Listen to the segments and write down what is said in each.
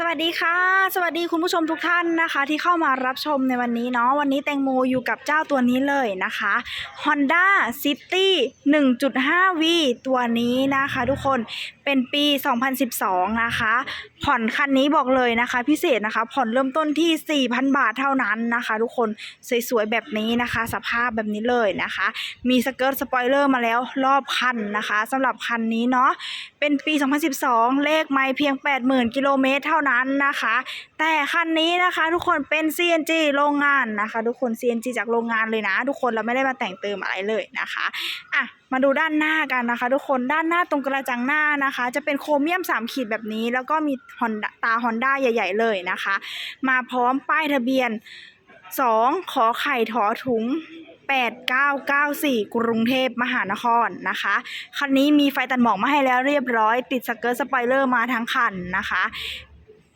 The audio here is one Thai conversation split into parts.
สวัสดีค่ะ สวัสดีคุณผู้ชมทุกท่านนะคะ ที่เข้ามารับชมในวันนี้เนาะวันนี้แตงโมอยู่กับเจ้าตัวนี้เลยนะคะ Honda City 1.5V ตัวนี้นะคะทุกคนเป็นปี 2012 นะคะ ผ่อนคันนี้บอกเลยนะคะ พิเศษนะคะ ผ่อนเริ่มต้นที่ 4,000 บาทเท่านั้นนะคะ ทุกคนสวยๆแบบนี้นะคะ สภาพแบบนี้เลยนะคะ มีสเกิร์ตสปอยเลอร์มาแล้วรอบคันนะคะสำหรับคันนี้เนาะเป็นปี 2012 เลขไม่เพียง 80,000 กิโลเมตรเท่านั้นนะคะ แต่คันนี้นะคะทุกคนเป็น CNG โรงงานนะคะ ทุกคน CNG จากโรงงานเลยนะ ทุกคนเราไม่ได้มาแต่งเติมอะไรเลยนะคะอะมาดูด้านหน้ากันนะคะ ทุกคนด้านหน้าตรงกระจังหน้านะคะ จะเป็นโครเมียม 3 ขีดแบบนี้ แล้วก็มี Honda ตา Honda ใหญ่ ๆ เลยนะคะ มาพร้อมป้ายทะเบียน 2 ขอไข่ถอถุง8994 กรุงเทพมหานครนะคะ คันนี้มีไฟตัดหมอกมาให้แล้วเรียบร้อย ติดสเกิร์ตสปอยเลอร์มาทั้งคันนะคะ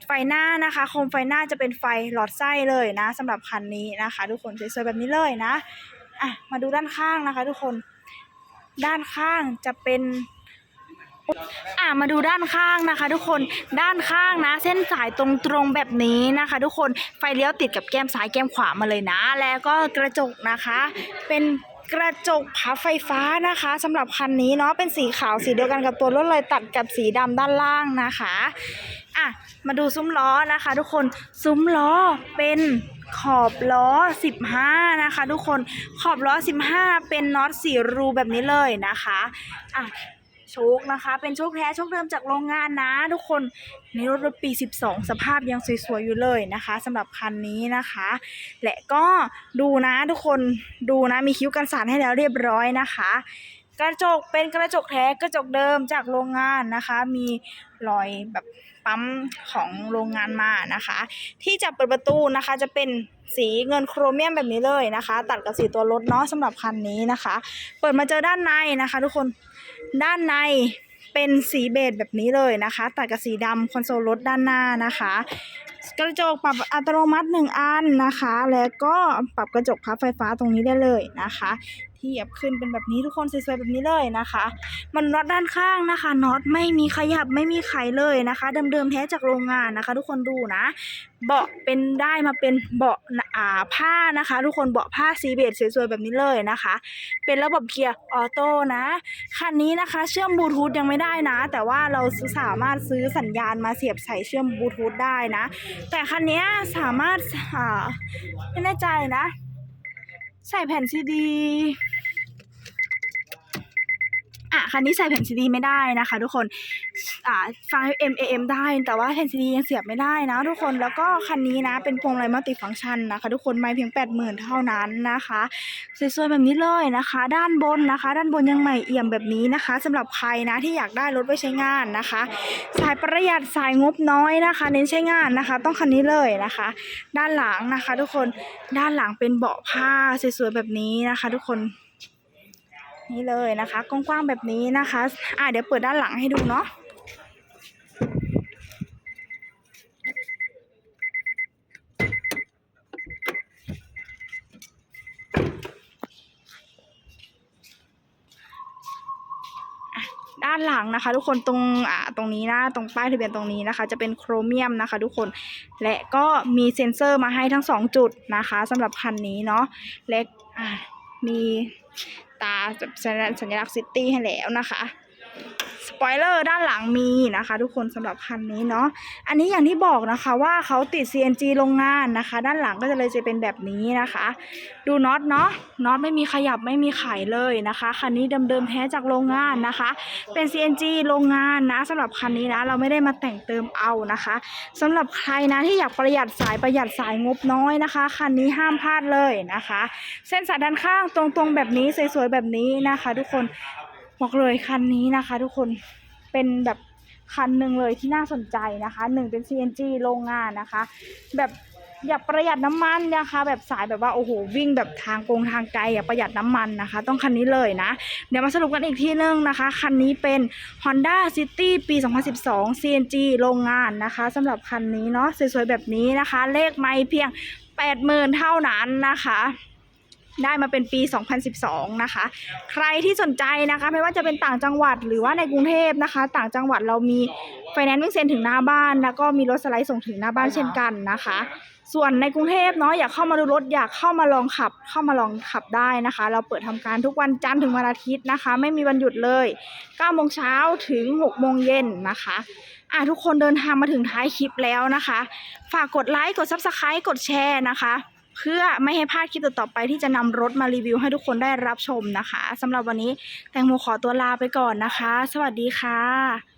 ไฟหน้านะคะโคมไฟหน้าจะเป็นไฟหลอดไส้เลยนะสำหรับคันนี้นะคะ ทุกคนสวยๆแบบนี้เลยนะอะมาดูด้านข้างนะคะ ทุกคน ด้านข้างจะเป็นอะมาดูด้านข้างนะคะ ทุกคนด้านข้างนะ เส้นสายตรงๆแบบนี้นะคะ ทุกคนไฟเลี้ยวติดกับแก้มซ้ายแก้มขวามาเลยนะ แล้วก็กระจกนะคะ เป็นกระจกพับไฟฟ้านะคะสำหรับคันนี้เนาะเป็นสีขาวสีเดียวกันกับตัวรถเลยตัดกับสีดำด้านล่างนะคะ อะมาดูซุ้มล้อนะคะ ทุกคนซุ้มล้อเป็นขอบล้อ 15 นะคะ ทุกคนขอบล้อ 15 เป็นน็อตสีรูแบบนี้เลยนะคะอะโชคนะคะ เป็นโชคแท้โชคเดิมจากโรงงานนะ ทุกคนในรถรถปี 12 สภาพยังสวยๆอยู่เลยนะคะสำหรับคันนี้นะคะ และก็ดูนะทุกคนดูนะมีคิ้วกันสาดให้แล้วเรียบร้อยนะคะ กระจกเป็นกระจกแท้กระจกเดิมจากโรงงานนะคะ มีรอยแบบ ปั๊มของโรงงานมานะคะ ที่จะเปิดประตูนะคะจะเป็นสีเงินโครเมียมแบบนี้เลยนะคะ ตัดกับสีตัวรถเนาะสำหรับคันนี้นะคะ เปิดมาเจอด้านในนะคะ ทุกคนด้านในเป็นสีเบจแบบนี้เลยนะคะ ตัดกับสีดำคอนโซลรถด้านหน้านะคะ กระจกปรับอัตโนมัติหนึ่งอันนะคะ แล้วก็ปรับกระจกพับไฟฟ้าตรงนี้ได้เลยนะคะที่เหยียบขึ้นเป็นแบบนี้ทุกคนสวยๆแบบนี้เลยนะคะ มันน็อตด้านข้างนะคะน็อตไม่มีขยับไม่มีไขเลยนะคะเดิมๆแท้จากโรงงานนะคะ ทุกคนดูนะ เบาะเป็นได้มาเป็นเบาะอ่าผ้านะคะ ทุกคนเบาะผ้าสีเบจสวยๆแบบนี้เลยนะคะ เป็นระบบเกียร์ออโต้นะคันนี้นะคะ เชื่อมบลูทูธยังไม่ได้นะ แต่ว่าเราสามารถซื้อสัญญาณมาเสียบใส่เชื่อมบลูทูธได้นะแต่คันนี้สามารถอ่าไม่แน่ใจนะ ใส่แผ่นซีดีอะคันนี้ใส่แผ่นซีดีไม่ได้นะคะ ทุกคน อ่าฟัง M AM ได้ แต่ว่าแผ่นซีดียังเสียบไม่ได้นะทุกคนแล้วก็คันนี้นะ เป็นพวงมาลัยมัลติฟังก์ชันนะคะ ทุกคนไม่เพียง 80,000 เท่านั้นนะคะสวยๆแบบนี้เลยนะคะ ด้านบนนะคะ ด้านบนยังใหม่เอี่ยมแบบนี้นะคะสำหรับใครนะที่อยากได้รถไว้ใช้งานนะคะ สายประหยัดสายงบน้อยนะคะ เน้นใช้งานนะคะ ต้องคันนี้เลยนะคะ ด้านหลังนะคะ ทุกคนด้านหลังเป็นเบาะผ้าสวยๆแบบนี้นะคะ ทุกคนนี่เลยนะคะกว้างๆแบบนี้นะคะ อะเดี๋ยวเปิดด้านหลังให้ดูเนาะ ด้านหลังนะคะ ทุกคนตรงอ่าตรงนี้นะตรงป้ายทะเบียนตรงนี้นะคะ จะเป็นโครเมียมนะคะ ทุกคนและก็มีเซ็นเซอร์มาให้ทั้งสองจุดนะคะสำหรับคันนี้เนาะและอ่ามีตาสัญลักษณ์ซิตี้ให้แล้วนะคะ ปอยเลอร์ด้านหลังมีนะคะ ทุกคนสำหรับคันนี้เนาะอันนี้อย่างที่บอกนะคะว่าเขาติด CNG โรงงานนะคะ ด้านหลังก็จะเลยจะเป็นแบบนี้นะคะ ดูน็อตเนาะน็อตไม่มีขยับไม่มีไขเลยนะคะคันนี้เดิมๆแท้จากโรงงานนะคะ เป็น CNG โรงงานนะสำหรับคันนี้นะเราไม่ได้มาแต่งเติมเอานะคะสำหรับใครนะที่อยากประหยัดสายประหยัดสายงบน้อยนะคะคันนี้ห้ามพลาดเลยนะคะ เส้นสายด้านข้างตรงๆแบบนี้สวยๆแบบนี้นะคะ ทุกคน บอกเลยคันนี้นะคะ ทุกคนเป็นแบบคันหนึ่งเลยที่น่าสนใจนะคะหนึ่งเป็น CNG โรงงานนะคะ แบบอยากประหยัดน้ำมันนะคะ แบบสายแบบว่าโอ้โหวิ่งแบบทางกงทางไกลอยากประหยัดน้ำมันนะคะ ต้องคันนี้เลยนะ เดี๋ยวมาสรุปกันอีกทีนึงนะคะ คันนี้เป็น Honda City ปี 2012 CNG โรงงานนะคะสำหรับคันนี้เนาะสวยๆแบบนี้นะคะ เลขไม่เพียง 80,000 เท่านั้นนะคะ ได้มาเป็นปี 2012 นะคะ ใครที่สนใจนะคะ ไม่ว่าจะเป็นต่างจังหวัดหรือว่าในกรุงเทพนะคะ ต่างจังหวัดเรามีไฟแนนซ์วิ่งเซ็นถึงหน้าบ้าน แล้วก็มีรถสไลด์ส่งถึงหน้าบ้านเช่นกันนะคะ ส่วนในกรุงเทพเนาะอยากเข้ามาดูรถอยากเข้ามาลองขับ เข้ามาลองขับได้นะคะ เราเปิดทำการทุกวันจันทร์ถึงวันอาทิตย์นะคะ ไม่มีวันหยุดเลย9โมงเช้าถึง6โมงเย็นนะคะอะทุกคนเดินทางมาถึงท้ายคลิปแล้วนะคะ ฝากกดไลค์กด Subscribe กดแชร์นะคะ เพื่อไม่ให้พลาดคลิปต่อๆไปที่จะนำรถมารีวิวให้ทุกคนได้รับชมนะคะสำหรับวันนี้แตงโมขอตัวลาไปก่อนนะคะ สวัสดีค่ะ